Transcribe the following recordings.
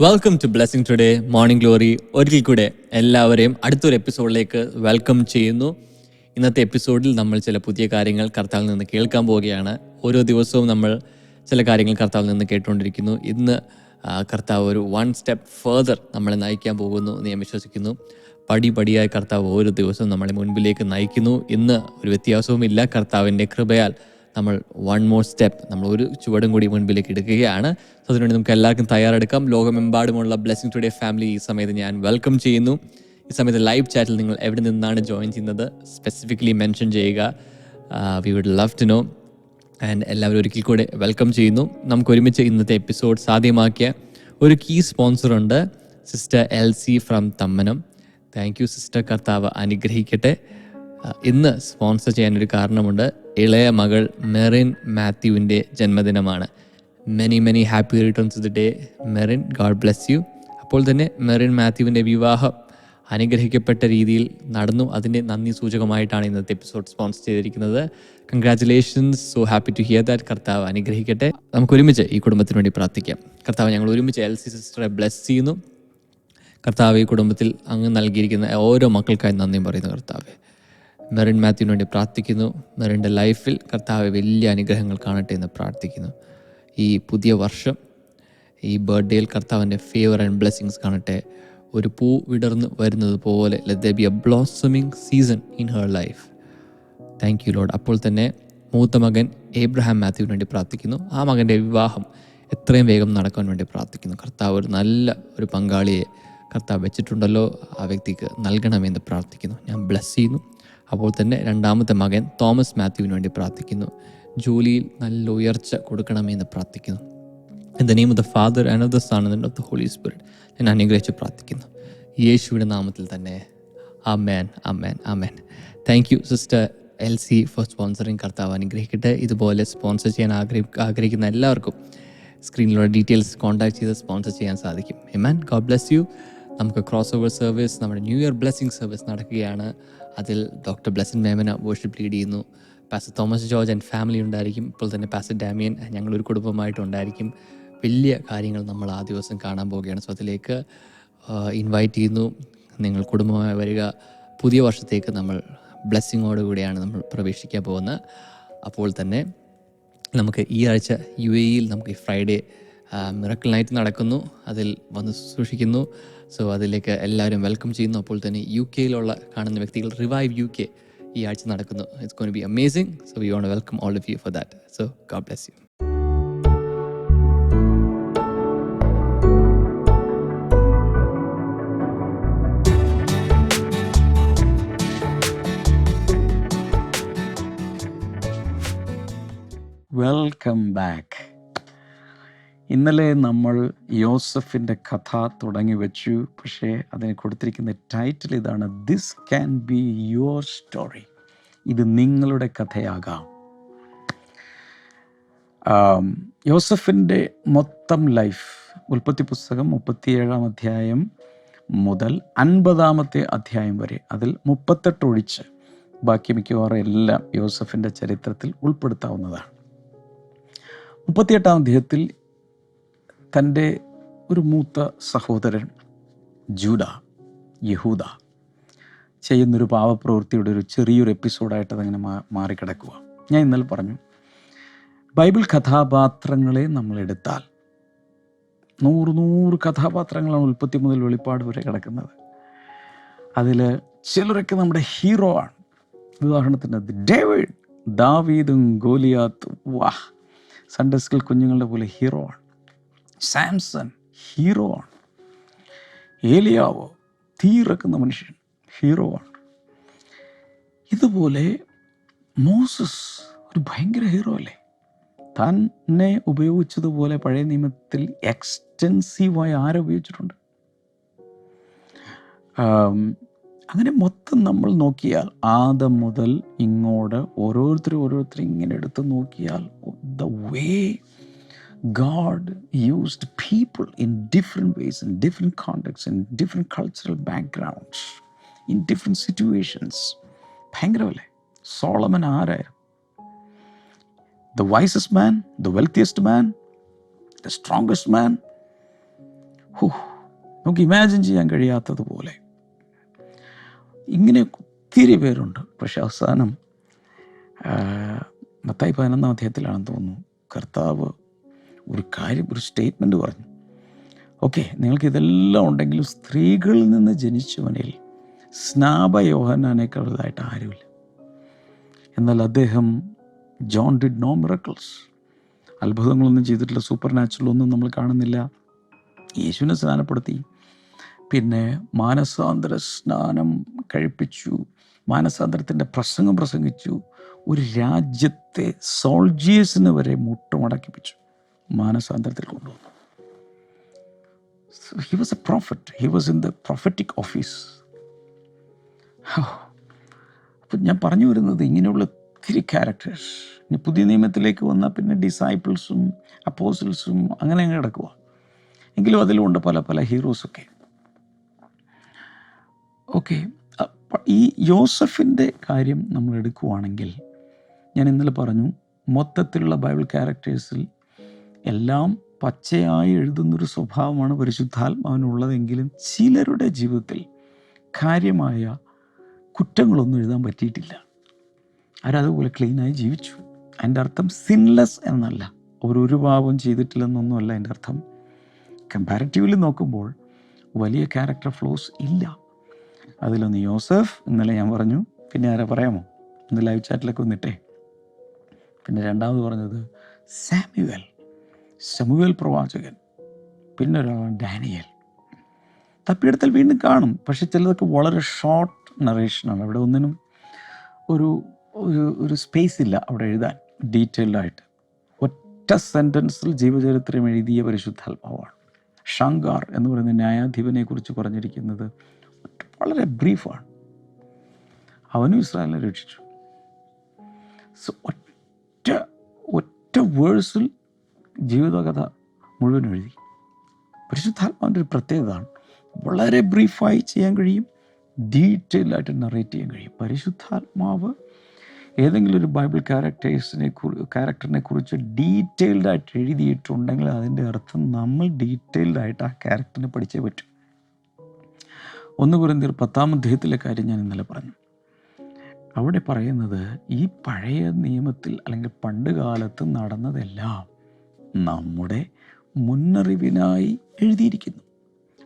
Welcome to blessing today morning glory ഒരിക്കൽ കൂടെ എല്ലാവരെയും അടുത്തൊരു എപ്പിസോഡിലേക്ക് വെൽക്കം ചെയ്യുന്നു. ഇന്നത്തെ എപ്പിസോഡിൽ നമ്മൾ ചില പുതിയ കാര്യങ്ങൾ കർത്താവിൽ നിന്ന് കേൾക്കാൻ പോവുകയാണ്. ഓരോ ദിവസവും നമ്മൾ ചില കാര്യങ്ങൾ കർത്താവിൽ നിന്ന് കേട്ടുകൊണ്ടിരിക്കുന്നു. ഇന്ന് കർത്താവ് ഒരു വൺ സ്റ്റെപ്പ് ഫേർദർ നമ്മളെ നയിക്കാൻ പോകുന്നു എന്ന് ഞാൻ വിശ്വസിക്കുന്നു. പടി പടിയായി കർത്താവ് ഓരോ ദിവസവും നമ്മളെ മുൻപിലേക്ക് നയിക്കുന്നു. ഇന്ന് ഒരു വ്യത്യാസവുമില്ല കർത്താവിന്റെ കൃപയാൽ. നമ്മൾ വൺ മോർ സ്റ്റെപ്പ് നമ്മൾ ഒരു ചുവടും കൂടി മുൻപിലേക്ക് എടുക്കുകയാണ്. സോ അതിനുവേണ്ടി നമുക്ക് എല്ലാവർക്കും തയ്യാറെടുക്കാം. ലോകമെമ്പാടുമുള്ള ബ്ലെസ്സിംഗ് ടുഡേ ഫാമിലി ഈ സമയത്ത് ഞാൻ വെൽക്കം ചെയ്യുന്നു. ഈ സമയത്ത് ലൈവ് ചാറ്റിൽ നിങ്ങൾ എവിടെ നിന്നാണ് ജോയിൻ ചെയ്യുന്നത്? സ്പെസിഫിക്കലി മെൻഷൻ ചെയ്യുക. We would love to know and എല്ലാവരും ഒരിക്കൽ കൂടെ വെൽക്കം ചെയ്യുന്നു. നമുക്ക് ഒരുമിച്ച് ഇന്നത്തെ എപ്പിസോഡ് സാധ്യമാക്കിയ ഒരു key സ്പോൺസറുണ്ട് sister L C from Thammanam thank you sister കർത്താവ് അനുഗ്രഹിക്കട്ടെ. ഇന്ന് സ്പോൺസർ ചെയ്യാൻ ഒരു കാരണമുണ്ട്. ഇളയ മകൾ മെറിൻ മാത്യുവിന്റെ ജന്മദിനമാണ്. Many many happy returns the day Merin God bless you അപ്പോൾ തന്നെ മെറിൻ മാത്യുവിന്റെ വിവാഹം അനുഗ്രഹിക്കപ്പെട്ട രീതിയിൽ നടന്നു. അതിന്റെ നന്ദി സൂചകമായിട്ടാണ് ഇന്നത്തെ എപ്പിസോഡ് സ്പോൺസർ ചെയ്തിരിക്കുന്നത്. Congratulations so happy to hear that കർത്താവ് അനുഗ്രഹിക്കട്ടെ. നമുക്ക് ഒരുമിച്ച് ഈ കുടുംബത്തിന് വേണ്ടി പ്രാർത്ഥിക്കാം. കർത്താവ് ഞങ്ങൾ ഒരുമിച്ച് എൽ സി സിസ്റ്ററെ ബ്ലെസ് ചെയ്യുന്നു. കർത്താവ് ഈ കുടുംബത്തിൽ അങ്ങ് നൽകിയിരിക്കുന്ന ഓരോ മക്കൾക്കായി നന്ദിയും പറയുന്നു കർത്താവെ. മെറിൻ മാത്യുവിന് വേണ്ടി പ്രാർത്ഥിക്കുന്നു. മെറിന്റെ ലൈഫിൽ കർത്താവ് വലിയ അനുഗ്രഹങ്ങൾ കാണട്ടെ എന്ന് പ്രാർത്ഥിക്കുന്നു. ഈ പുതിയ വർഷം ഈ ബർത്ത്ഡേയിൽ കർത്താവിന്റെ ഫേവർ ആൻഡ് ബ്ലെസ്സിങ്സ് കാണട്ടെ. ഒരു പൂ വിടർന്ന് വരുന്നത് പോലെ let the be a blossoming season in her life thank you Lord അപ്പോൾ തന്നെ മൂത്ത മകൻ ഏബ്രഹാം മാത്യുവിന് വേണ്ടി പ്രാർത്ഥിക്കുന്നു. ആ മകന്റെ വിവാഹം എത്രയും വേഗം നടക്കാൻ വേണ്ടി പ്രാർത്ഥിക്കുന്നു. കർത്താവ് ഒരു നല്ല ഒരു പങ്കാളിയെ കർത്താവ് വെച്ചിട്ടുണ്ടല്ലോ. ആ വ്യക്തിക്ക് നൽകണമെന്ന് പ്രാർത്ഥിക്കുന്നു. ഞാൻ ബ്ലസ് ചെയ്യുന്നു. അപ്പോൾ തന്നെ രണ്ടാമത്തെ മകൻ തോമസ് മാത്യുവിന് വേണ്ടി പ്രാർത്ഥിക്കുന്നു. ജോലിയിൽ നല്ല ഉയർച്ച കൊടുക്കണമെന്ന് പ്രാർത്ഥിക്കുന്നു. In the name of the Father and of the Son and of the Holy Spirit ഞാൻ അനുഗ്രഹിച്ച് പ്രാർത്ഥിക്കുന്നു. യേശുവിന്റെ നാമത്തിൽ തന്നെ. Amen amen amen thank you sister L C for sponsoring കർത്താവ് അനുഗ്രഹിക്കട്ടെ. ഇതുപോലെ സ്പോൺസർ ചെയ്യാൻ ആഗ്രഹി ആഗ്രഹിക്കുന്ന എല്ലാവർക്കും സ്ക്രീനിലുള്ള ഡീറ്റെയിൽസ് കോൺടാക്ട് ചെയ്ത് സ്പോൺസർ ചെയ്യാൻ സാധിക്കും. എമാൻ ഗോഡ് ബ്ലെസ് യു നമുക്ക് ക്രോസ് ഓവർ സർവീസ് നമ്മുടെ ന്യൂ ഇയർ ബ്ലെസ്സിങ് സർവീസ് നടക്കുകയാണ്. അതിൽ doctor Blessin Memana worship lead ചെയ്യുന്നു. Pastor Thomas George and family ഉണ്ടായിരിക്കും. ഇപ്പോൾ തന്നെ പാസ്റ്റർ ഡാമിയൻ ഞങ്ങളൊരു കുടുംബമായിട്ടുണ്ടായിരിക്കും വലിയ കാര്യങ്ങൾ നമ്മൾ ആ ദിവസം കാണാൻ പോവുകയാണ്. സോ അതിലേക്ക് ഇൻവൈറ്റ് ചെയ്യുന്നു. നിങ്ങൾ കുടുംബമായി വരിക. പുതിയ വർഷത്തേക്ക് നമ്മൾ ബ്ലെസ്സിങ്ങോട് കൂടിയാണ് നമ്മൾ പ്രവേശിക്കാൻ പോകുന്നത്. അപ്പോൾ തന്നെ നമുക്ക് ഈ ആഴ്ച യു എയിൽ നമുക്ക് ഫ്രൈഡേ മിറക്കിൾ നൈറ്റ് നടക്കുന്നു. അതിൽ വന്ന് സൂക്ഷിക്കുന്നു. സോ അതിലേക്ക് എല്ലാവരും വെൽക്കം ചെയ്യുന്നു. അപ്പോൾ തന്നെ യു കെയിലുള്ള കാണുന്ന വ്യക്തികൾ റിവൈവ് യു കെ ഈ ആഴ്ച നടക്കുന്നു. It's gonna be amazing so you want welcome all of you for that so God bless you welcome back ഇന്നലെ നമ്മൾ യോസഫിന്റെ കഥ തുടങ്ങി വെച്ചു. പക്ഷേ അതിന് കൊടുത്തിരിക്കുന്ന ടൈറ്റിൽ ഇതാണ് this can be your story ഇത് നിങ്ങളുടെ കഥയാകാം. യോസഫിന്റെ മൊത്തം ലൈഫ് ഉൽപ്പത്തി പുസ്തകം മുപ്പത്തിയേഴാം അധ്യായം മുതൽ അൻപതാമത്തെ അധ്യായം വരെ അതിൽ മുപ്പത്തെട്ട് ഒഴിച്ച് ബാക്കി മിക്കവാറും എല്ലാം യോസഫിന്റെ ചരിത്രത്തിൽ ഉൾപ്പെടുത്താവുന്നതാണ്. മുപ്പത്തിയെട്ടാം അധ്യായത്തിൽ തന്റെ ഒരു മൂത്ത സഹോദരൻ ജൂഡ യഹൂദ ചെയ്യുന്നൊരു പാവപ്രവൃത്തിയുടെ ഒരു ചെറിയൊരു എപ്പിസോഡായിട്ട് അതങ്ങനെ മാ മാറിക്കിടക്കുക ഞാൻ ഇന്നലെ പറഞ്ഞു ബൈബിൾ കഥാപാത്രങ്ങളെ നമ്മൾ എടുത്താൽ നൂറ് നൂറ് കഥാപാത്രങ്ങളാണ് ഉൽപ്പത്തി മുതൽ വെളിപ്പാട് വരെ കിടക്കുന്നത്. അതിൽ ചിലരൊക്കെ നമ്മുടെ ഹീറോ ആണ്. ഉദാഹരണത്തിന് ഡേവിഡ് ദാവീദും ഗോലിയാത്തും വാഹ് സൺഡേ സ്കിൽ കുഞ്ഞുങ്ങളുടെ പോലെ ഹീറോ ആണ്. സാംസൺ ഹീറോ ആണ്. ഏലിയാവോ തീറക്കുന്ന മനുഷ്യൻ ഹീറോ ആണ്. ഇതുപോലെ മോസസ് ഒരു ഭയങ്കര ഹീറോ അല്ലേ? തന്നെ ഉപയോഗിച്ചതുപോലെ പഴയ നിയമത്തിൽ എക്സ്റ്റെൻസീവായി ആരെ ഉപയോഗിച്ചിട്ടുണ്ട്? അങ്ങനെ മൊത്തം നമ്മൾ നോക്കിയാൽ ആദം മുതൽ ഇങ്ങോട്ട് ഓരോരുത്തരും ഓരോരുത്തരും ഇങ്ങനെ എടുത്ത് നോക്കിയാൽ the way God used people in different ways in different contexts in different cultural backgrounds in different situations ഭയങ്കരമല്ലേ സോളമൻ ആരായിരുന്നു? The wisest man, the wealthiest man, the strongest man, who, നമുക്ക് ഇമാജിൻ ചെയ്യാൻ കഴിയാത്തതുപോലെ. ഇങ്ങനെ ഒത്തിരി പേരുണ്ട്. പക്ഷെ അവസാനം മത്തായി പതിനൊന്നാം അധ്യായത്തിലാണെന്ന് തോന്നുന്നു കർത്താവ് ഒരു കാര്യം ഒരു സ്റ്റേറ്റ്മെന്റ് പറഞ്ഞു. ഓക്കെ നിങ്ങൾക്ക് ഇതെല്ലാം ഉണ്ടെങ്കിലും സ്ത്രീകളിൽ നിന്ന് ജനിച്ചവനിൽ സ്നാപ യോഹനാനേക്കാൾ ആരുമില്ല. എന്നാൽ അദ്ദേഹം ജോൺ ഡിഡ് നോ മിറക്കിൾസ് അത്ഭുതങ്ങളൊന്നും ചെയ്തിട്ടില്ല സൂപ്പർ നാച്ചുറൽ ഒന്നും നമ്മൾ കാണുന്നില്ല. യേശുവിനെ സ്നാനപ്പെടുത്തി. പിന്നെ മാനസാന്തര സ്നാനം കഴിപ്പിച്ചു. മാനസാന്തരത്തിന്റെ പ്രസംഗം പ്രസംഗിച്ചു. ഒരു രാജ്യത്തെ സോൾജിയേഴ്സിന് വരെ മുട്ടുമടക്കിപ്പിച്ചു. മാനസാന്തരത്തിൽ കൊണ്ടുവന്നു. He was a prophet he was in the prophetic office അപ്പം ഞാൻ പറഞ്ഞു വരുന്നത് ഇങ്ങനെയുള്ള ഒത്തിരി ക്യാരക്ടേഴ്സ് ഇനി പുതിയ നിയമത്തിലേക്ക് വന്നാൽ പിന്നെ ഡിസൈപ്പിൾസും അപ്പോസിൽസും അങ്ങനെ അങ്ങ് കിടക്കുക എങ്കിലും അതിലുമുണ്ട് പല പല ഹീറോസൊക്കെ ഓക്കെ ഈ യോസഫിന്റെ കാര്യം നമ്മൾ എടുക്കുവാണെങ്കിൽ ഞാൻ ഇന്നലെ പറഞ്ഞു മൊത്തത്തിലുള്ള ബൈബിൾ ക്യാരക്ടേഴ്സിൽ എല്ലാം പച്ചയായി എഴുതുന്നൊരു സ്വഭാവമാണ് പരിശുദ്ധാത്മാവിനുള്ളതെങ്കിലും ചിലരുടെ ജീവിതത്തിൽ കാര്യമായ കുറ്റങ്ങളൊന്നും എഴുതാൻ പറ്റിയിട്ടില്ല. അവരതുപോലെ ക്ലീനായി ജീവിച്ചു. അതിന്റെ അർത്ഥം സിൻലെസ് എന്നല്ല. അവർ അവരൊരു പാപം ചെയ്തിട്ടില്ലെന്നൊന്നുമല്ല എന്റെ അർത്ഥം. കമ്പാരിറ്റീവ്ലി നോക്കുമ്പോൾ വലിയ ക്യാരക്ടർ ഫ്ലോസ് ഇല്ല. അതിലൊന്ന് യോസഫ് ഇന്നലെ ഞാൻ പറഞ്ഞു. പിന്നെ ആരാ പറയാമോ? ഇന്ന് ലൈവ് ചാറ്റിലൊക്കെ വന്നിട്ടേ. പിന്നെ രണ്ടാമത് പറഞ്ഞത് സാമുവൽ. സമുവൽ പ്രവാചകൻ പിന്നെ ഒരാളാണ് ഡാനിയൽ. തപ്പിയെടുത്താൽ വീണ്ടും കാണും പക്ഷെ ചിലതൊക്കെ വളരെ ഷോർട്ട് നറേഷനാണ് അവിടെ ഒന്നിനും ഒരു ഒരു ഒരു സ്പേസ് ഇല്ല അവിടെ എഴുതാൻ ഡീറ്റെയിൽഡായിട്ട് ഒറ്റ സെന്റൻസിൽ ജീവചരിത്രം എഴുതിയ പരിശുദ്ധാത്മാവാണ്. ഷങ്കാർ എന്ന് പറയുന്ന ന്യായാധിപനെ കുറിച്ച് പറഞ്ഞിരിക്കുന്നത് വളരെ ബ്രീഫാണ് അവനും ഇസ്രായേലിനെ രക്ഷിച്ചു. സോ ഒറ്റ ഒറ്റ വേഴ്സിൽ ജീവിതകഥ മുഴുവൻ എഴുതി. പരിശുദ്ധാത്മാവിന്റെ ഒരു പ്രത്യേകതയാണ്. വളരെ ബ്രീഫായി ചെയ്യാൻ കഴിയും. ഡീറ്റെയിൽ ആയിട്ട് നറേറ്റ് ചെയ്യാൻ കഴിയും. പരിശുദ്ധാത്മാവ് ഏതെങ്കിലും ഒരു ബൈബിൾ ക്യാരക്ടേഴ്സിനെ ക്യാരക്ടറിനെ കുറിച്ച് ഡീറ്റെയിൽഡ് ആയിട്ട് എഴുതിയിട്ടുണ്ടെങ്കിൽ അതിന്റെ അർത്ഥം നമ്മൾ ഡീറ്റെയിൽഡ് ആയിട്ട് ആ ക്യാരക്ടറിനെ പഠിച്ചേ പറ്റും. ഒന്ന് കുറിന്തിർ പത്താം അധ്യായത്തിലെ കാര്യം ഞാൻ ഇന്നലെ പറഞ്ഞു. അവിടെ പറയുന്നത് ഈ പഴയ നിയമത്തിൽ അല്ലെങ്കിൽ പണ്ട് കാലത്ത് നടന്നതെല്ലാം നമ്മുടെ മുന്നറിവിനായി എഴുതിയിരിക്കുന്നു.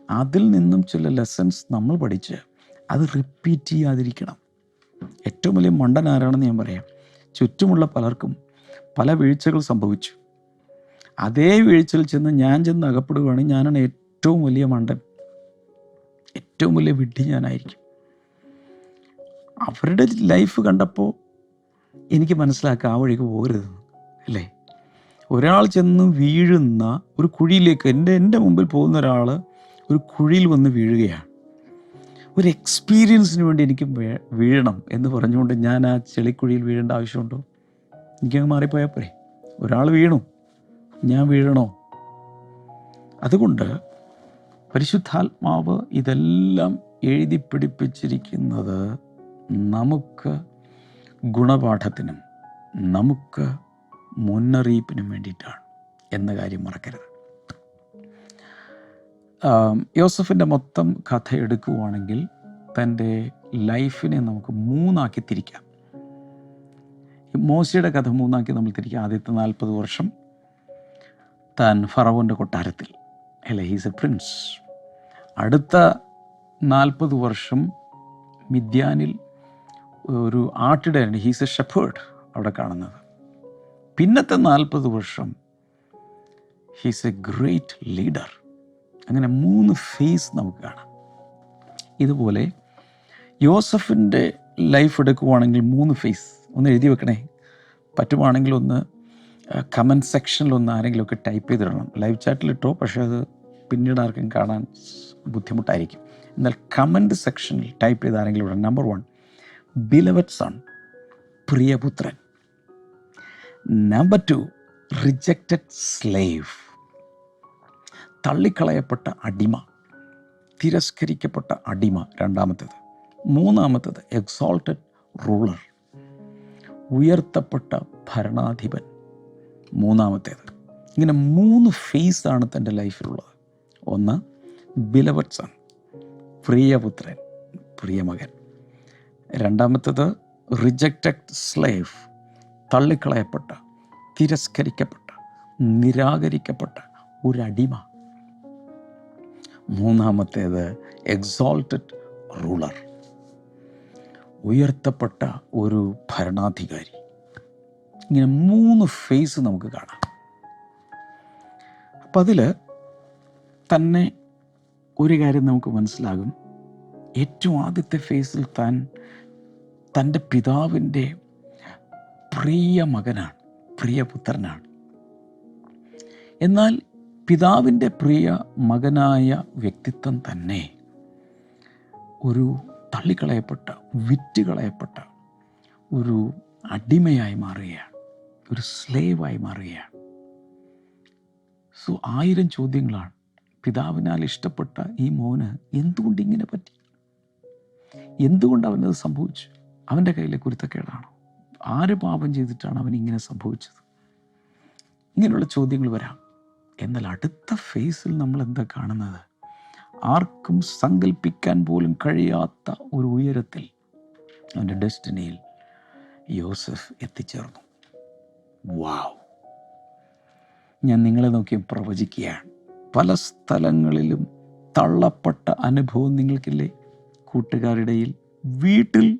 അതിൽ നിന്നും ചില ലെസൺസ് നമ്മൾ പഠിച്ച് അത് റിപ്പീറ്റ് ചെയ്യാതിരിക്കണം. ഏറ്റവും വലിയ മണ്ടൻ ആരാണെന്ന് ഞാൻ പറയാം. ചുറ്റുമുള്ള പലർക്കും പല വീഴ്ചകൾ സംഭവിച്ചു. അതേ വീഴ്ചയിൽ ചെന്ന് ഞാൻ ചെന്ന് അകപ്പെടുകയാണെങ്കിൽ ഞാനാണ് ഏറ്റവും വലിയ മണ്ടൻ. ഏറ്റവും വലിയ വിഡ്ഢി ഞാനായിരിക്കും. അവരുടെ ലൈഫ് കണ്ടപ്പോൾ എനിക്ക് മനസ്സിലാക്കുക ആ വഴിക്ക് പോകരുത് അല്ലേ? ഒരാൾ ചെന്ന് വീഴുന്ന ഒരു കുഴിയിലേക്ക് എന്റെ എന്റെ മുമ്പിൽ പോകുന്ന ഒരാൾ ഒരു കുഴിയിൽ വന്ന് വീഴുകയാണ്. ഒരു എക്സ്പീരിയൻസിന് വേണ്ടി എനിക്ക് വീഴണം എന്ന് പറഞ്ഞുകൊണ്ട് ഞാൻ ആ ചെളിക്കുഴിയിൽ വീഴേണ്ട ആവശ്യമുണ്ടോ? എനിക്കങ്ങ് മാറിപ്പോയാൽ പോരെ. ഒരാൾ വീണു. ഞാൻ വീഴണോ? അതുകൊണ്ട് പരിശുദ്ധാത്മാവ് ഇതെല്ലാം എഴുതി പിടിപ്പിച്ചിരിക്കുന്നത് നമുക്ക് ഗുണപാഠത്തിനും നമുക്ക് മുന്നറിയിപ്പിനും വേണ്ടിയിട്ടാണ് എന്ന കാര്യം മറക്കരുത്. യോസഫിന്റെ മൊത്തം കഥ എടുക്കുവാണെങ്കിൽ തന്റെ ലൈഫിനെ നമുക്ക് മൂന്നാക്കി തിരിക്കാം. മോശിയുടെ മോശയുടെ കഥ മൂന്നാക്കി നമ്മൾ തിരിക്കാം ആദ്യത്തെ നാൽപ്പത് വർഷം. താൻ ഫറവോന്റെ കൊട്ടാരത്തിൽ. അല്ലെ ഹീസ് എ പ്രിൻസ് അടുത്ത നാൽപ്പത് വർഷം മിദ്യാനിൽ ഒരു ആട്ടിടയൻ ഹീസ് എ ഷെഫേർഡ് അവിടെ കാണുന്നത്. പിന്നത്തെ നാൽപ്പത് വർഷം ഹീസ് എ ഗ്രേറ്റ് ലീഡർ അങ്ങനെ മൂന്ന് ഫേസ് നമുക്ക് കാണാം. ഇതുപോലെ യോസഫിന്റെ ലൈഫ് എടുക്കുവാണെങ്കിൽ മൂന്ന് ഫേസ് ഒന്ന് എഴുതി വെക്കണേ. പറ്റുവാണെങ്കിൽ ഒന്ന് കമന്റ് സെക്ഷനിൽ ഒന്ന് ആരെങ്കിലുമൊക്കെ ടൈപ്പ് ചെയ്തിടണം. ലൈവ് ചാറ്റിലിട്ടോ പക്ഷേ അത് പിന്നീട് ആർക്കും കാണാൻ ബുദ്ധിമുട്ടായിരിക്കും. എന്നാൽ കമന്റ് സെക്ഷനിൽ ടൈപ്പ് ചെയ്ത് ആരെങ്കിലും ഇടണം. നമ്പർ വൺ ബിലവറ്റ് സൺ പ്രിയപുത്രൻ. നമ്പർ ടു റിജക്റ്റഡ് സ്ലേവ് തള്ളിക്കളയപ്പെട്ട അടിമ തിരസ്കരിക്കപ്പെട്ട അടിമ രണ്ടാമത്തേത്. മൂന്നാമത്തേത് എക്സോൾട്ടഡ് റൂളർ ഉയർത്തപ്പെട്ട ഭരണാധിപൻ. മൂന്നാമത്തേത് ഇങ്ങനെ മൂന്ന് ഫേസ് ആണ് തന്റെ ലൈഫിലുള്ളത് ഒന്ന് ബിലവഡ് സൺ പ്രിയപുത്രൻ പ്രിയമകൻ. രണ്ടാമത്തേത് റിജക്റ്റഡ് സ്ലേവ് തള്ളിക്കളയപ്പെട്ട തിരസ്കരിക്കപ്പെട്ട നിരാകരിക്കപ്പെട്ട ഒരടിമ. മൂന്നാമത്തേത് എക്സോൾട്ടഡ് റൂളർ ഉയർത്തപ്പെട്ട ഒരു ഭരണാധികാരി. ഇങ്ങനെ മൂന്ന് ഫേസ് നമുക്ക് കാണാം. അപ്പം അതിൽ തന്നെ ഒരു കാര്യം നമുക്ക് മനസ്സിലാകും. ഏറ്റവും ആദ്യത്തെ ഫേസിൽ താൻ തന്റെ പിതാവിന്റെ പ്രിയ മകനാണ് പ്രിയ പുത്രനാണ് എന്നാൽ പിതാവിന്റെ പ്രിയ മകനായ വ്യക്തിത്വം തന്നെ ഒരു തള്ളിക്കളയപ്പെട്ട വിറ്റുകളയപ്പെട്ട ഒരു അടിമയായി മാറുകയാണ് ഒരു സ്ലേവായി മാറുകയാണ്. സോ ആയിരം ചോദ്യങ്ങളാണ്. പിതാവിനാൽ ഇഷ്ടപ്പെട്ട ഈ മോന് എന്തുകൊണ്ട് ഇങ്ങനെ പറ്റി? എന്തുകൊണ്ട് അവനത് സംഭവിച്ചു? അവന്റെ കയ്യിലെ കുരുത്തക്കേടാണോ? ആര് പാപം ചെയ്തിട്ടാണ് അവൻ ഇങ്ങനെ സംഭവിച്ചത്? ഇങ്ങനെയുള്ള ചോദ്യങ്ങൾ വരാം. എന്നാൽ അടുത്ത ഫേസിൽ നമ്മൾ എന്താ കാണുന്നത്? ആർക്കും സങ്കല്പിക്കാൻ പോലും കഴിയാത്ത ഒരു ഉയരത്തിൽ അവന്റെ ഡെസ്റ്റിനിയിൽ യോസഫ് എത്തിച്ചേർന്നു. വാവ്. ഞാൻ നിങ്ങളെ നോക്കി പ്രവചിക്കുകയാണ്. പല സ്ഥലങ്ങളിലും തള്ളപ്പെട്ട അനുഭവം നിങ്ങൾക്കില്ലേ? കൂട്ടുകാരുടെയിൽ വീട്ടിൽ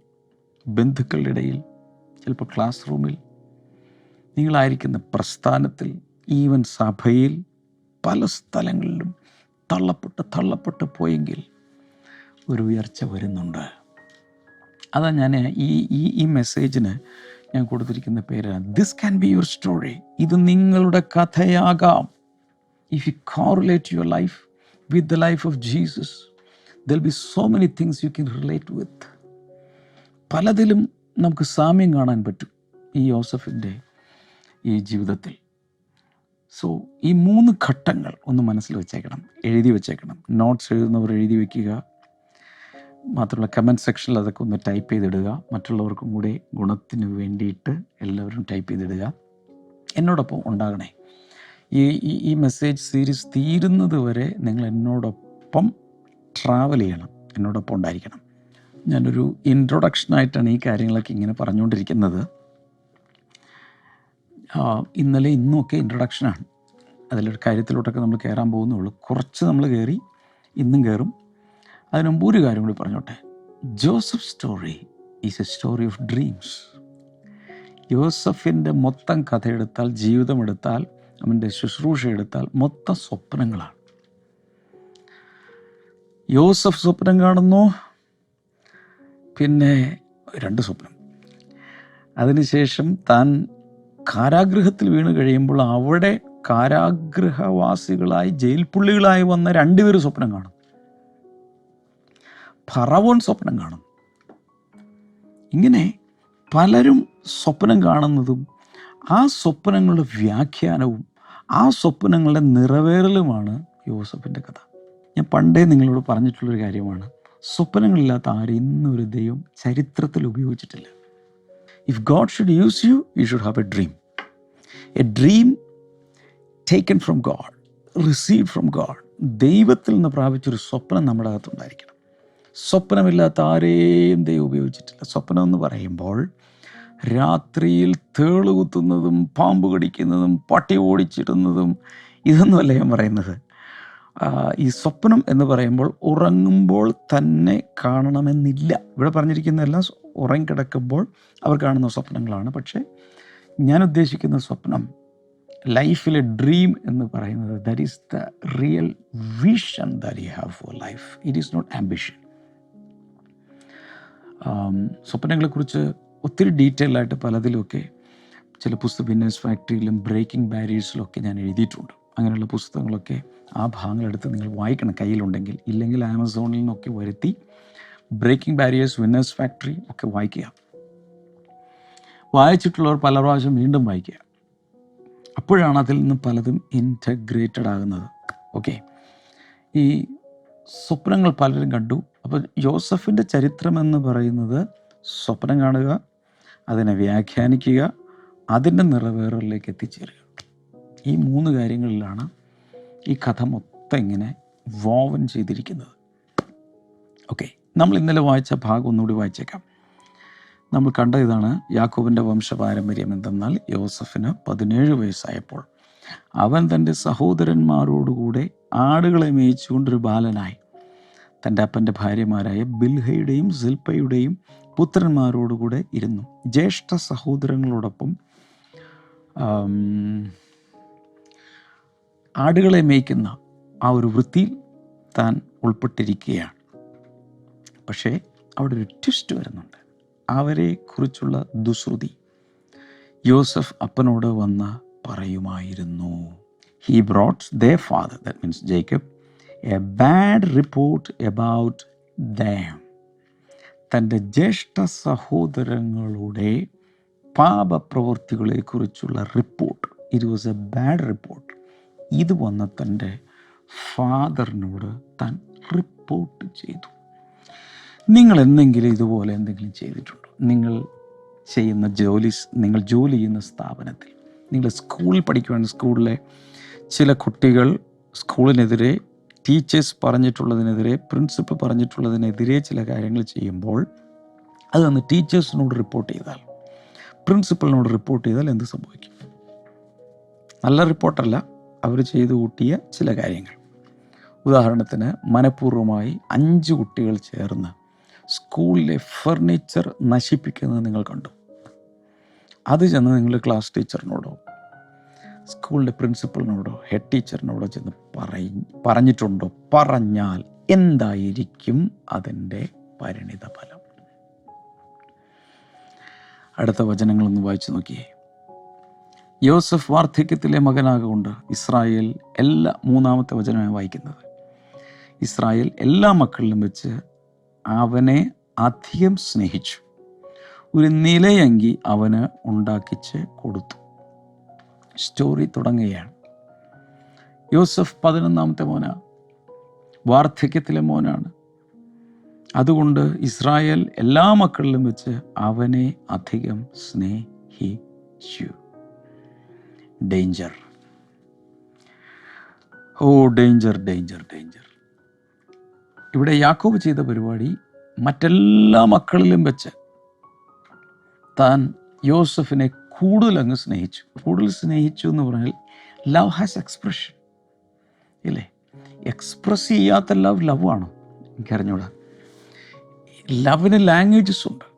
ബന്ധുക്കളുടെ ഇടയിൽ. ചിലപ്പോൾ ക്ലാസ് റൂമിൽ നിങ്ങളായിരിക്കുന്ന പ്രസ്ഥാനത്തിൽ ഈവൻ സഭയിൽ പല സ്ഥലങ്ങളിലും തള്ളപ്പെട്ട് തള്ളപ്പെട്ട് പോയെങ്കിൽ ഒരു ഉയർച്ച വരുന്നുണ്ട്. അതാ ഞാൻ ഈ ഈ ഈ മെസ്സേജിന് ഞാൻ കൊടുത്തിരിക്കുന്ന പേരാണ് this can be your story ഇത് നിങ്ങളുടെ കഥയാകാം. If you correlate your life with the life of Jesus there'll be so many things you can relate with പലതിലും നമുക്ക് സാമ്യം കാണാൻ പറ്റും ഈ യോസഫിന്റെ ഈ ജീവിതത്തിൽ. സോ ഈ മൂന്ന് ഘട്ടങ്ങൾ ഒന്ന് മനസ്സിൽ വെച്ചേക്കണം എഴുതി വെച്ചേക്കണം. നോട്ട്സ് എഴുതുന്നവർ എഴുതി വെക്കുക. മാത്രമല്ല കമന്റ് സെക്ഷനിൽ അതൊക്കെ ഒന്ന് ടൈപ്പ് ചെയ്തിടുക. മറ്റുള്ളവർക്കും കൂടെ ഗുണത്തിന് വേണ്ടിയിട്ട് എല്ലാവരും ടൈപ്പ് ചെയ്തിടുക. എന്നോടൊപ്പം ഉണ്ടാകണേ. ഈ ഈ മെസ്സേജ് സീരീസ് തീരുന്നത് വരെ നിങ്ങൾ എന്നോടൊപ്പം ട്രാവൽ ചെയ്യണം. എന്നോടൊപ്പം ഉണ്ടായിരിക്കണം. ഞാനൊരു ഇൻട്രൊഡക്ഷനായിട്ടാണ് ഈ കാര്യങ്ങളൊക്കെ ഇങ്ങനെ പറഞ്ഞുകൊണ്ടിരിക്കുന്നത്. ഇന്നലെ ഇന്നുമൊക്കെ ഇൻട്രൊഡക്ഷനാണ് അതിലൊരു കാര്യത്തിലോട്ടൊക്കെ നമ്മൾ കയറാൻ പോകുന്നേ ഉള്ളൂ. കുറച്ച് നമ്മൾ കയറി ഇന്നും കയറും അതിനു മുമ്പ് ഒരു കാര്യം കൂടി പറഞ്ഞോട്ടെ. Joseph story is a story of dreams യോസഫിന്റെ മൊത്തം കഥ എടുത്താൽ ജീവിതം എടുത്താൽ അവന്റെ ശുശ്രൂഷ എടുത്താൽ മൊത്തം സ്വപ്നങ്ങളാണ്. യോസഫ് സ്വപ്നം കാണുന്നു പിന്നെ രണ്ട് സ്വപ്നം. അതിനുശേഷം താൻ കാരാഗ്രഹത്തിൽ വീണ് കഴിയുമ്പോൾ അവിടെ കാരാഗ്രഹവാസികളായി ജയിൽ പുള്ളികളായി വന്ന രണ്ടുപേരും സ്വപ്നം കാണും. ഫറവോൻ സ്വപ്നം കാണും. ഇങ്ങനെ പലരും സ്വപ്നം കാണുന്നതും ആ സ്വപ്നങ്ങളുടെ വ്യാഖ്യാനവും ആ സ്വപ്നങ്ങളുടെ നിറവേറലുമാണ് യോസഫിന്റെ കഥ. ഞാൻ പണ്ടേ നിങ്ങളോട് പറഞ്ഞിട്ടുള്ളൊരു കാര്യമാണ്. സ്വപ്നങ്ങളില്ലാത്ത ആരും ഇന്നൊരു ദൈവം ചരിത്രത്തിൽ ഉപയോഗിച്ചിട്ടില്ല. If God should use you you should have a dream a dream taken from God receive from God ദൈവത്തിൽ നിന്ന് പ്രാപിച്ചൊരു സ്വപ്നം നമ്മുടെ അകത്തുണ്ടായിരിക്കണം. സ്വപ്നമില്ലാത്ത ആരെയും ദൈവം ഉപയോഗിച്ചിട്ടില്ല. സ്വപ്നം എന്ന് പറയുമ്പോൾ രാത്രിയിൽ തേളുകുത്തുന്നതും പാമ്പ് കടിക്കുന്നതും പട്ടി ഓടിച്ചിടുന്നതും ഇതൊന്നുമല്ല ഞാൻ പറയുന്നത്. ഈ സ്വപ്നം എന്ന് പറയുമ്പോൾ ഉറങ്ങുമ്പോൾ തന്നെ കാണണമെന്നില്ല. ഇവിടെ പറഞ്ഞിരിക്കുന്ന എല്ലാം സ് ഉറങ്ങിക്കിടക്കുമ്പോൾ അവർ കാണുന്ന സ്വപ്നങ്ങളാണ്. പക്ഷേ ഞാൻ ഉദ്ദേശിക്കുന്ന സ്വപ്നം ലൈഫിലെ ഡ്രീം എന്ന് പറയുന്നത് that is the real vision that you have for life it is not ambition സ്വപ്നങ്ങളെക്കുറിച്ച് ഒത്തിരി ഡീറ്റെയിൽ ആയിട്ട് പലതിലുമൊക്കെ ചില പുസ്തക ബിന്നേഴ്സ് ഫാക്ടറിയിലും ബ്രേക്കിംഗ് ബാരിയേഴ്സിലൊക്കെ ഞാൻ എഴുതിയിട്ടുണ്ട്. അങ്ങനെയുള്ള പുസ്തകങ്ങളൊക്കെ ആ ഭാഗങ്ങളെടുത്ത് നിങ്ങൾ വായിക്കണം. കയ്യിലുണ്ടെങ്കിൽ ഇല്ലെങ്കിൽ ആമസോണിൽ നിന്നൊക്കെ വരുത്തി ബ്രേക്കിംഗ് ബാരിയേഴ്സ് വിന്നേഴ്സ് ഫാക്ടറി ഒക്കെ വായിക്കുക. വായിച്ചിട്ടുള്ളവർ പല പ്രാവശ്യം വീണ്ടും വായിക്കുക. അപ്പോഴാണ് അതിൽ നിന്ന് പലതും ഇന്റഗ്രേറ്റഡ് ആകുന്നത്. ഓക്കെ ഈ സ്വപ്നങ്ങൾ പലരും കണ്ടു. അപ്പോൾ യോസഫിന്റെ ചരിത്രം എന്ന് പറയുന്നത് സ്വപ്നം കാണുക അതിനെ വ്യാഖ്യാനിക്കുക അതിന്റെ നിറവേറലിലേക്ക് എത്തിച്ചേരുക. ഈ മൂന്ന് കാര്യങ്ങളിലാണ് ഈ കഥ മൊത്തം ഇങ്ങനെ വോവൻ ചെയ്തിരിക്കുന്നത്. ഓക്കെ നമ്മൾ ഇന്നലെ വായിച്ച ഭാഗം ഒന്നുകൂടി വായിച്ചേക്കാം. നമ്മൾ കണ്ട ഇതാണ് യാക്കോബിന്റെ വംശപാരമ്പര്യം എന്തെന്നാൽ യോസഫിന് പതിനേഴ് വയസ്സായപ്പോൾ അവൻ തന്റെ സഹോദരന്മാരോടുകൂടെ ആടുകളെ മേയിച്ചുകൊണ്ടൊരു ബാലനായി. തന്റെ അപ്പന്റെ ഭാര്യമാരായ ബിൽഹയുടെയും സിൽപ്പയുടെയും പുത്രന്മാരോടുകൂടെ ഇരുന്നു. ജ്യേഷ്ഠ സഹോദരങ്ങളോടൊപ്പം ആടുകളെ മേയ്ക്കുന്ന ആ ഒരു വൃത്തിയിൽ താൻ ഉൾപ്പെട്ടിരിക്കുകയാണ്. പക്ഷേ അവിടെ ഒരു ട്വിസ്റ്റ് വരുന്നുണ്ട്. അവരെ കുറിച്ചുള്ള ദുശ്രുതി യോസഫ് അപ്പനോട് വന്ന പറയുമായിരുന്നു. He brought the father that means Jacob a bad report about them തന്റെ ജ്യേഷ്ഠ സഹോദരങ്ങളുടെ പാപപ്രവൃത്തികളെക്കുറിച്ചുള്ള report it was a bad report ഇത് വന്ന് തന്റെ ഫാദറിനോട് താൻ റിപ്പോർട്ട് ചെയ്തു. നിങ്ങൾ എന്തെങ്കിലും ഇതുപോലെ എന്തെങ്കിലും ചെയ്തിട്ടുണ്ടോ? നിങ്ങൾ ചെയ്യുന്ന ജോലി നിങ്ങൾ ജോലി ചെയ്യുന്ന സ്ഥാപനത്തിൽ നിങ്ങൾ സ്കൂളിൽ പഠിക്കുകയാണ് സ്കൂളിലെ ചില കുട്ടികൾ സ്കൂളിനെതിരെ ടീച്ചേഴ്സ് പറഞ്ഞിട്ടുള്ളതിനെതിരെ പ്രിൻസിപ്പൽ പറഞ്ഞിട്ടുള്ളതിനെതിരെ ചില കാര്യങ്ങൾ ചെയ്യുമ്പോൾ അത് വന്ന് ടീച്ചേഴ്സിനോട് റിപ്പോർട്ട് ചെയ്താൽ പ്രിൻസിപ്പളിനോട് റിപ്പോർട്ട് ചെയ്താൽ എന്ത് സംഭവിക്കും? നല്ല റിപ്പോർട്ടല്ല. അവർ ചെയ്തു കൂട്ടിയ ചില കാര്യങ്ങൾ. ഉദാഹരണത്തിന് മനഃപൂർവമായി അഞ്ച് കുട്ടികൾ ചേർന്ന് സ്കൂളിലെ ഫർണിച്ചർ നശിപ്പിക്കുന്നത് നിങ്ങൾ കണ്ടു. അത് ചെന്ന് നിങ്ങൾ ക്ലാസ് ടീച്ചറിനോടോ സ്കൂളിന്റെ പ്രിൻസിപ്പളിനോടോ ഹെഡ് ടീച്ചറിനോടോ ചെന്ന് പറഞ്ഞിട്ടുണ്ടോ? പറഞ്ഞാൽ എന്തായിരിക്കും അതിന്റെ പരിണിത ഫലം അടുത്ത വചനങ്ങളൊന്ന് വായിച്ചു നോക്കിയേ. യോസഫ് വാർദ്ധക്യത്തിലെ മകനാകൊണ്ട് ഇസ്രായേൽ എല്ലാ മൂന്നാമത്തെ വചനമായി വായിക്കുന്നത്. ഇസ്രായേൽ എല്ലാ മക്കളിലും വെച്ച് അവനെ അധികം സ്നേഹിച്ചു. ഒരു നിലയങ്കി അവന് ഉണ്ടാക്കിച്ച് കൊടുത്തു. സ്റ്റോറി തുടങ്ങുകയാണ്. യോസഫ് പതിനൊന്നാമത്തെ മോനാണ് വാർദ്ധക്യത്തിലെ മോനാണ്. അതുകൊണ്ട് ഇസ്രായേൽ എല്ലാ മക്കളിലും വെച്ച് അവനെ അധികം സ്നേഹിച്ചു. Danger oh danger danger danger ഇവിടെ യാക്കോബ് ചെയ്ത പരിപാടി മറ്റെല്ലാ മക്കളിലും വെച്ച് താൻ യോസഫിനെ കൂടുതൽ അങ്ങ് സ്നേഹിച്ചു. കൂടുതൽ സ്നേഹിച്ചു എന്ന് പറഞ്ഞാൽ ലവ് ഹാസ് എക്സ്പ്രഷൻ ഇല്ലേ? എക്സ്പ്രസ് ചെയ്യാത്ത ലവ് ലവ് ആണോ. എനിക്കറിഞ്ഞൂടാ. ലവിന് ലാംഗ്വേജസ് ഉണ്ട്.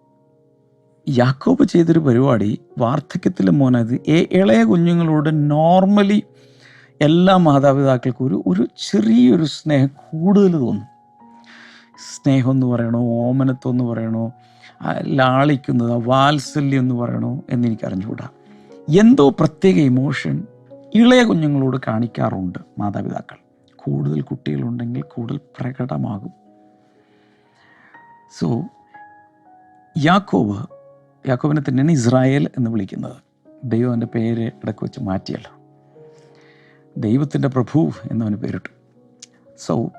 യാക്കോബ് ചെയ്തൊരു പരിപാടി വാർദ്ധക്യത്തിലെ മോനത് ഇളയ കുഞ്ഞുങ്ങളോട് നോർമലി എല്ലാ മാതാപിതാക്കൾക്കും ഒരു ഒരു ചെറിയൊരു സ്നേഹം കൂടുതൽ തോന്നും. സ്നേഹം എന്ന് പറയണോ ഓമനത്വം എന്ന് പറയണോ ലാളിക്കുന്നത് വാത്സല്യം എന്ന് പറയണോ എന്നെനിക്ക് അറിഞ്ഞുകൂടാ. എന്തോ പ്രത്യേക ഇമോഷൻ ഇളയ കുഞ്ഞുങ്ങളോട് കാണിക്കാറുണ്ട് മാതാപിതാക്കൾ. കൂടുതൽ കുട്ടികളുണ്ടെങ്കിൽ കൂടുതൽ പ്രകടമാകും. സോ യാക്കോബ് യാക്കോബിനെ തന്നെയാണ് ഇസ്രായേൽ എന്ന് വിളിക്കുന്നത്. ദൈവം അവന്റെ പേര് ഇടയ്ക്ക് വെച്ച് മാറ്റിയല്ലോ. ദൈവത്തിന്റെ പ്രഭു എന്നവന് പേരിട്ടു. സോ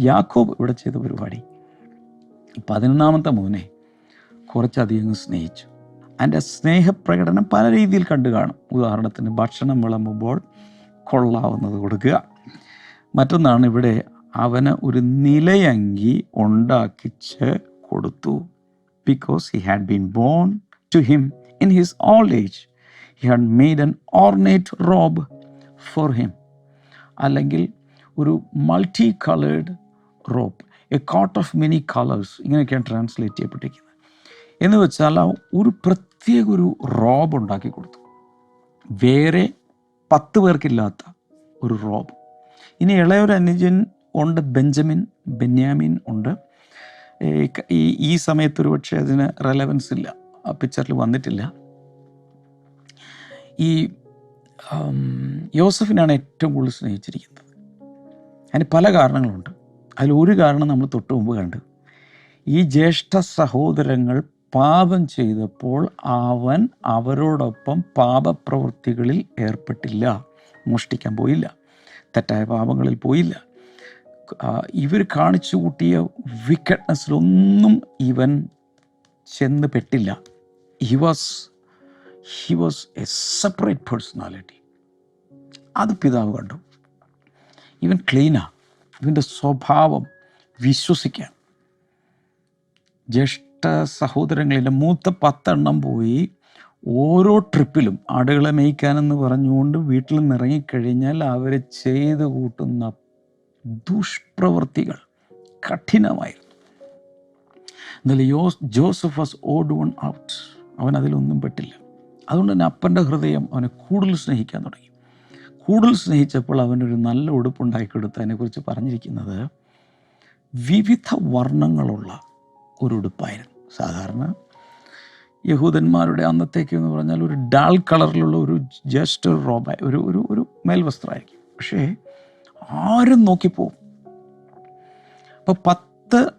യാക്കോബ് ഇവിടെ ചെയ്ത പരിപാടി പതിനൊന്നാമത്തെ മോനെ കുറച്ചധികം സ്നേഹിച്ചു. അതിന്റെ സ്നേഹപ്രകടനം പല രീതിയിൽ കണ്ടു കാണും. ഉദാഹരണത്തിന് ഭക്ഷണം വിളമ്പുമ്പോൾ കൊള്ളാവുന്നത് കൊടുക്കുക. മറ്റൊന്നാണ് ഇവിടെ അവന് ഒരു നിലയങ്കി ഉണ്ടാക്കിച്ച് കൊടുത്തു. Because he had been born to him in his old age. He had made an ornate robe for him. അല്ലെങ്കിൽ ഒരു multi coloured robe a coat of many colours ഇങ്ങനെയൊക്കെയാണ് ട്രാൻസ്ലേറ്റ് ചെയ്യപ്പെട്ടിരിക്കുന്നത് എന്ന് വെച്ചാൽ ആ ഒരു പ്രത്യേക ഒരു റോബ് ഉണ്ടാക്കി കൊടുത്തു വേറെ പത്ത് പേർക്കില്ലാത്ത ഒരു റോബ് ഇനി ഇളയൊരു അനുജൻ ഉണ്ട് ബെഞ്ചമിൻ ബെന്യാമിൻ ഉണ്ട് ഈ ഈ സമയത്ത് ഒരുപക്ഷെ അതിന് റെലവൻസ് ഇല്ല. ആ പിക്ചറിൽ വന്നിട്ടില്ല. ഈ യോസഫിനാണ് ഏറ്റവും കൂടുതൽ സ്നേഹിച്ചിരിക്കുന്നത്. അതിന് പല കാരണങ്ങളുണ്ട്. അതിലൊരു കാരണം നമ്മൾ തൊട്ട് മുമ്പ് കണ്ടു. ഈ ജ്യേഷ്ഠ സഹോദരങ്ങൾ പാപം ചെയ്തപ്പോൾ അവൻ അവരോടൊപ്പം പാപപ്രവൃത്തികളിൽ ഏർപ്പെട്ടില്ല. മോഷ്ടിക്കാൻ പോയില്ല. തെറ്റായ പാപങ്ങളിൽ പോയില്ല. ഇവർ കാണിച്ചു കൂട്ടിയ വിക്കറ്റ്നെസ്സിലൊന്നും ഇവൻ ചെന്ന് പെട്ടില്ല. He was he was a separate personality അത് പിതാവ് കണ്ടു. ഇവൻ ക്ലീനാ ഇവന്റെ സ്വഭാവം വിശ്വസിക്കാൻ. ജ്യേഷ്ഠ സഹോദരങ്ങളിലെ മൂത്ത പത്തെണ്ണം പോയി ഓരോ ട്രിപ്പിലും ആടുകളെ മേയ്ക്കാനെന്ന് പറഞ്ഞുകൊണ്ട് വീട്ടിൽ നിന്ന് ഇറങ്ങിക്കഴിഞ്ഞാൽ അവർ ചെയ്ത് കൂട്ടുന്ന ദുഷ്പ്രവൃത്തികൾ കഠിനമായിരുന്നു. എന്നാൽ യോസ് Joseph was odd one out. അവൻ അതിലൊന്നും പെട്ടില്ല. അതുകൊണ്ട് തന്നെ അപ്പന്റെ ഹൃദയം അവനെ കൂടുതൽ സ്നേഹിക്കാൻ തുടങ്ങി. കൂടുതൽ സ്നേഹിച്ചപ്പോൾ അവനൊരു നല്ല ഉടുപ്പുണ്ടാക്കി കൊടുത്ത് അതിനെക്കുറിച്ച് പറഞ്ഞിരിക്കുന്നത് വിവിധ വർണങ്ങളുള്ള ഒരു ഉടുപ്പായിരുന്നു. സാധാരണ യഹൂദന്മാരുടെ അന്നത്തേക്ക് എന്ന് പറഞ്ഞാൽ ഒരു ഡാൾ കളറിലുള്ള ഒരു ജസ്റ്റ് ഒരു റോബ ഒരു ഒരു ഒരു മേൽവസ്ത്രമായിരിക്കും പക്ഷേ ആരും നോക്കിപ്പോവും അപ്പോൾ പത്ത്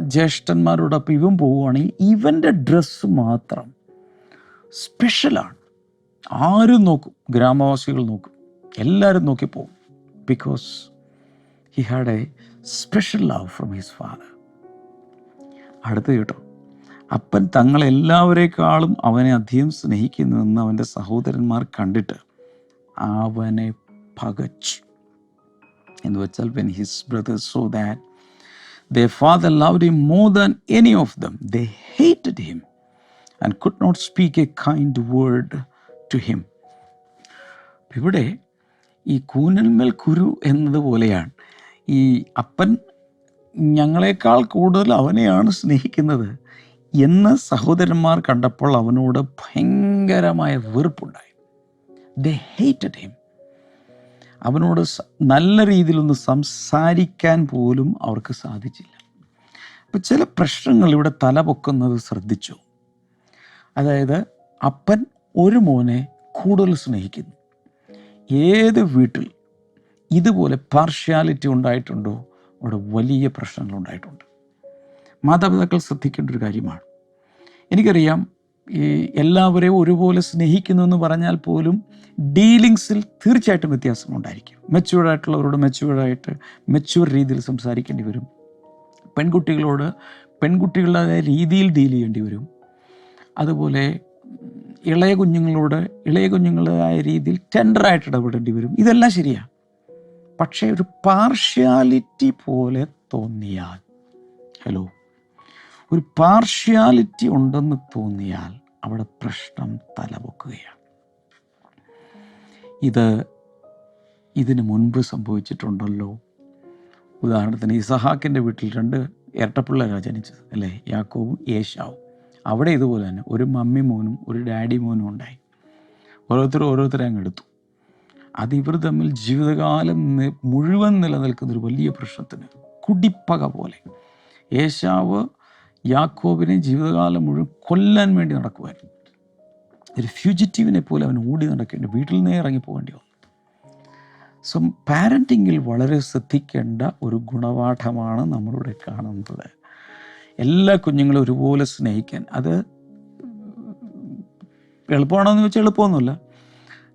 ജ്യേഷ്ഠന്മാരോടൊപ്പം ഇവൻ പോവുകയാണെങ്കിൽ ഇവന്റെ ഡ്രസ്സ് മാത്രം സ്പെഷ്യലാണ് ആരും നോക്കും ഗ്രാമവാസികൾ നോക്കും എല്ലാവരും നോക്കിപ്പോവും because he had a special love from his father അടുത്ത് കേട്ടോ. അപ്പൻ തങ്ങളെല്ലാവരെക്കാളും അവനെ അധികം സ്നേഹിക്കുന്നുവെന്ന് അവന്റെ സഹോദരന്മാർ കണ്ടിട്ട് അവനെ പകച്ചു. എന്ന് വെച്ചാൽ when his brothers saw that the father loved him more than any of them they hated him and could not speak a kind word to him ഇവിടെ ഈ കൂനന്മേൽ കുരു എന്നതുപോലെയാണ് ഈ അപ്പൻ ഞങ്ങളെക്കാൾ കൂടുതൽ അവനെയാണ് സ്നേഹിക്കുന്നത് എന്ന് സഹോദരന്മാർ കണ്ടപ്പോൾ അവനോട് ഭയങ്കരമായ വെറുപ്പുണ്ടായി. ദ ഹേറ്റഡ് ഹിം അവനോട് നല്ല രീതിയിലൊന്ന് സംസാരിക്കാൻ പോലും അവർക്ക് സാധിച്ചില്ല. അപ്പം ചില പ്രശ്നങ്ങൾ ഇവിടെ തലപൊക്കുന്നത് ശ്രദ്ധിച്ചു. അതായത് അപ്പൻ ഒരു മോനെ കൂടുതൽ സ്നേഹിക്കുന്നു. ഏത് വീട്ടിൽ ഇതുപോലെ പാർഷ്യാലിറ്റി ഉണ്ടായിട്ടുണ്ടോ അവിടെ വലിയ പ്രശ്നങ്ങൾ ഉണ്ടായിട്ടുണ്ട്. മാതാപിതാക്കൾ ശ്രദ്ധിക്കേണ്ട ഒരു കാര്യമാണ്. എനിക്കറിയാം എല്ലാവരെയും ഒരുപോലെ സ്നേഹിക്കുന്നു എന്ന് പറഞ്ഞാൽ പോലും ഡീലിങ്സിൽ തീർച്ചയായിട്ടും വ്യത്യാസമുണ്ടായിരിക്കും മെച്ചുവേർഡായിട്ടുള്ളവരോട് മെച്യൂർഡായിട്ട് മെച്യൂർ രീതിയിൽ സംസാരിക്കേണ്ടി വരും. പെൺകുട്ടികളോട് പെൺകുട്ടികളുടെ രീതിയിൽ ഡീൽ ചെയ്യേണ്ടി വരും. അതുപോലെ ഇളയ കുഞ്ഞുങ്ങളോട് ഇളയ കുഞ്ഞുങ്ങളുടേതായ രീതിയിൽ ടെൻഡറായിട്ട് ഇടപെടേണ്ടി വരും. ഇതെല്ലാം ശരിയാണ് പക്ഷേ ഒരു പാർഷ്യാലിറ്റി പോലെ തോന്നിയാൽ ഹലോ ഒരു പാർഷ്യാലിറ്റി ഉണ്ടെന്ന് തോന്നിയാൽ അവിടെ പ്രശ്നം തലപൊക്കുകയാണ് ഇത് ഇതിനു മുൻപ് സംഭവിച്ചിട്ടുണ്ടല്ലോ. ഉദാഹരണത്തിന് ഇസഹാക്കിന്റെ വീട്ടിൽ രണ്ട് ഇരട്ടപ്പിള്ളേരാണ് ജനിച്ചത് അല്ലേ? യാക്കോവും യേശാവും അവിടെ ഇതുപോലെ തന്നെ ഒരു മമ്മി മോനും ഒരു ഡാഡി മോനും ഉണ്ടായി. ഓരോരുത്തരും ഓരോരുത്തരെ അങ്ങ് എടുത്തു. അത് ഇവർ തമ്മിൽ ജീവിതകാലം മുഴുവൻ നിലനിൽക്കുന്ന ഒരു വലിയ പ്രശ്നത്തിന് കുടിപ്പക പോലെ. ഏശാവ് യാക്കോബിനെ ജീവിതകാലം മുഴുവൻ കൊല്ലാൻ വേണ്ടി നടക്കുമായിരുന്നു ഒരു ഫ്യൂജിറ്റീവിനെ പോലെ അവൻ ഓടി നടക്കേണ്ടി വീട്ടിൽ നിന്നേ ഇറങ്ങി പോകേണ്ടി വന്നു. സോ പാരന്റിങ്ങിൽ വളരെ ശ്രദ്ധിക്കേണ്ട ഒരു ഗുണപാഠമാണ് നമ്മളിവിടെ കാണുന്നത്. എല്ലാ കുഞ്ഞുങ്ങളും ഒരുപോലെ സ്നേഹിക്കാൻ. അത് എളുപ്പമാണോന്ന് ചോദിച്ചാൽ എളുപ്പമൊന്നുമില്ല.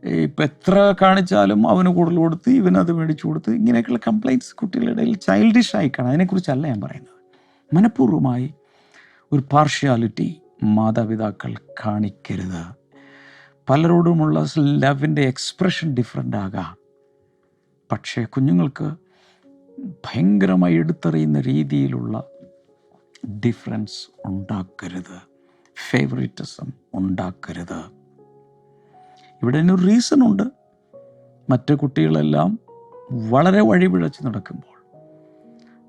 ഇപ്പം എത്ര കാണിച്ചാലും അവന് കൂടുതൽ കൊടുത്ത് ഇവനത് മേടിച്ചു കൊടുത്ത് ഇങ്ങനെയൊക്കെയുള്ള കംപ്ലൈന്റ്സ് കുട്ടികളുടെ ഇടയിൽ ചൈൽഡിഷ് ആയി കാണാം. അതിനെക്കുറിച്ചല്ല ഞാൻ പറയുന്നത്. മനഃപൂർവമായി ഒരു പാർഷ്യാലിറ്റി മാതാപിതാക്കൾ കാണിക്കരുത്. പലരോടുമുള്ള ലവിന്റെ എക്സ്പ്രഷൻ ഡിഫറെന്റ് ആകാം. പക്ഷേ കുഞ്ഞുങ്ങൾക്ക് ഭയങ്കരമായി എടുത്തെറിയുന്ന രീതിയിലുള്ള ഡിഫറൻസ് ഉണ്ടാക്കരുത്. ഫേവറിറ്റിസം ഉണ്ടാക്കരുത്. ഇവിടെ ഒരു റീസൺ ഉണ്ട്. മറ്റു കുട്ടികളെല്ലാം വളരെ വഴിപിഴച്ച് നടക്കുമ്പോൾ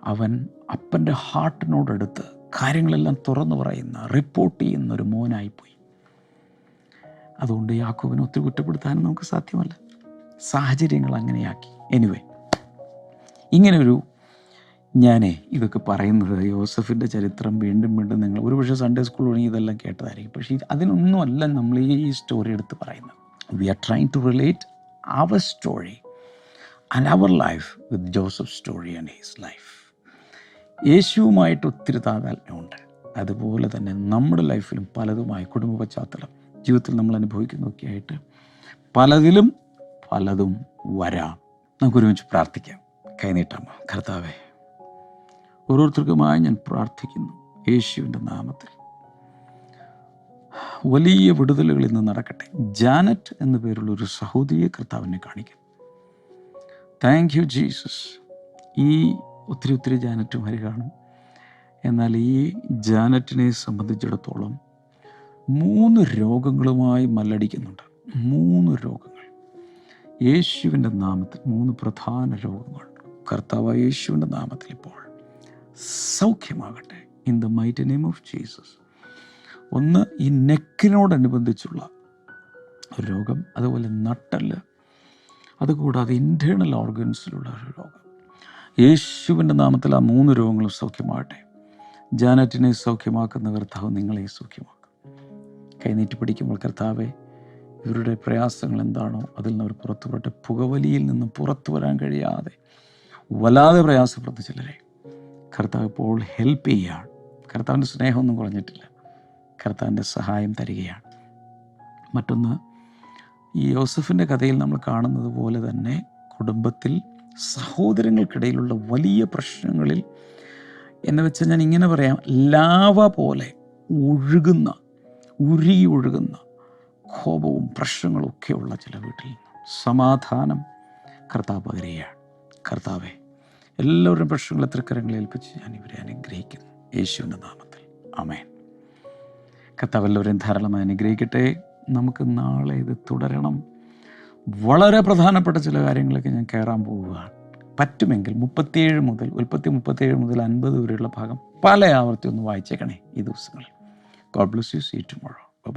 അവൻ അപ്പന്റെ ഹാർട്ടിനോടടുത്ത് കാര്യങ്ങളെല്ലാം തുറന്നു പറയുന്ന റിപ്പോർട്ട് ചെയ്യുന്ന ഒരു മോനായിപ്പോയി. അതുകൊണ്ട് യാക്കോബിനെ ഒത്തിരി കുറ്റപ്പെടുത്താനും നമുക്ക് സാധ്യമല്ല. സാഹചര്യങ്ങൾ അങ്ങനെയാക്കി. എനിവേ ഇങ്ങനൊരു ഞാൻ ഇതൊക്കെ പറയുന്നത് യോസഫിന്റെ ചരിത്രം വീണ്ടും വീണ്ടും നിങ്ങൾ ഒരുപക്ഷെ സൺഡേ സ്കൂൾ തുടങ്ങി ഇതെല്ലാം കേട്ടതായിരിക്കും. പക്ഷേ അതിനൊന്നുമല്ല നമ്മൾ ഈ സ്റ്റോറി എടുത്ത് പറയുന്നത്. We are trying to relate our story and our life with Joseph story and his life യേശുവുമായിട്ട് ഒത്തിരി താതാത്മ്യമുണ്ട്. അതുപോലെ തന്നെ നമ്മുടെ ലൈഫിലും പലതുമായി കുടുംബ പശ്ചാത്തലം ജീവിതത്തിൽ നമ്മൾ അനുഭവിക്കുന്നതൊക്കെ ആയിട്ട് പലതിലും പലതും വരാം. നമുക്ക് ഒരുമിച്ച് പ്രാർത്ഥിക്കാം. കൈനീട്ടാമ കർത്താവേ ഓരോരുത്തർക്കുമായി ഞാൻ പ്രാർത്ഥിക്കുന്നു. യേശുവിന്റെ നാമത്തിൽ. വലിയ വിടുതലുകൾ ഇന്ന് നടക്കട്ടെ. ജാനറ്റ് എന്ന പേരുള്ള ഒരു സഹോദരിയെ കർത്താവിനെ കാണിക്കും താങ്ക് യു ജീസസ് ഈ ഒത്തിരി ഒത്തിരി ജാനറ്റുമാർ കാണും. എന്നാൽ ഈ ജാനറ്റിനെ സംബന്ധിച്ചിടത്തോളം മൂന്ന് രോഗങ്ങളുമായി മല്ലടിക്കുന്നുണ്ട്. മൂന്ന് രോഗങ്ങൾ. യേശുവിന്റെ നാമത്തിൽ മൂന്ന് പ്രധാന രോഗങ്ങൾ. കർത്താവ് യേശുവിന്റെ നാമത്തിൽ ഇപ്പോൾ സൗഖ്യമാകട്ടെ. In the mighty name of Jesus ഒന്ന് ഈ നെക്കിനോടനുബന്ധിച്ചുള്ള രോഗം അതുപോലെ നട്ടൽ അതുകൂടാതെ ഇന്റേർണൽ ഓർഗൻസിലുള്ള ഒരു രോഗം. യേശുവിന്റെ നാമത്തിൽ ആ മൂന്ന് രോഗങ്ങളും സൗഖ്യമാകട്ടെ. ജാനറ്റിനെ സൗഖ്യമാക്കുന്ന കർത്താവ് നിങ്ങളെ സൗഖ്യമാക്കും. കൈനീട്ടി പിടിക്കുമ്പോൾ കർത്താവെ ഇവരുടെ പ്രയാസങ്ങൾ എന്താണോ അതിൽ നിന്ന് അവർ പുറത്തു പോട്ടെ പുകവലിയിൽ നിന്നും പുറത്തു വരാൻ കഴിയാതെ വല്ലാതെ പ്രയാസപ്പെടുന്ന ചിലരെ കർത്താവ് ഇപ്പോൾ ഹെൽപ്പ് ചെയ്യുകയാണ്. കർത്താവിന്റെ സ്നേഹമൊന്നും കുറഞ്ഞിട്ടില്ല. കർത്താവിന്റെ സഹായം തരികയാണ്. മറ്റൊന്ന് ഈ യോസഫിന്റെ കഥയിൽ നമ്മൾ കാണുന്നത് പോലെ തന്നെ കുടുംബത്തിൽ സഹോദരങ്ങൾക്കിടയിലുള്ള വലിയ പ്രശ്നങ്ങളിൽ എന്ന് വെച്ചാൽ ഞാൻ ഇങ്ങനെ പറയാം ലാവ പോലെ ഒഴുകുന്ന ഉരി ഒഴുകുന്ന കോപവും പ്രശ്നങ്ങളും ഒക്കെയുള്ള ചില വീട്ടിൽ സമാധാനം കർത്താവ് പകരുകയാണ്. കർത്താവെ പ്രശ്നങ്ങൾ തൃക്കരങ്ങളിൽ ഏൽപ്പിച്ച് ഞാൻ ഇവരെ അനുഗ്രഹിക്കുന്നു. യേശുവിന്റെ നാമത്തിൽ. അമേൻ കർത്താവ് എല്ലാവരെയും ധാരാളമായി അനുഗ്രഹിക്കട്ടെ. നമുക്ക് നാളെ ഇത് തുടരണം. വളരെ പ്രധാനപ്പെട്ട ചില കാര്യങ്ങളൊക്കെ ഞാൻ കയറാൻ പോവുകയാണ്. പറ്റുമെങ്കിൽ മുപ്പത്തിയേഴ് മുതൽ ഉൽപ്പത്തി മുപ്പത്തിയേഴ് മുതൽ അൻപത് വരെയുള്ള ഭാഗം പല ആവർത്തി ഒന്ന് വായിച്ചേക്കണേ ഈ ദിവസങ്ങളിൽ. God bless you see tomorrow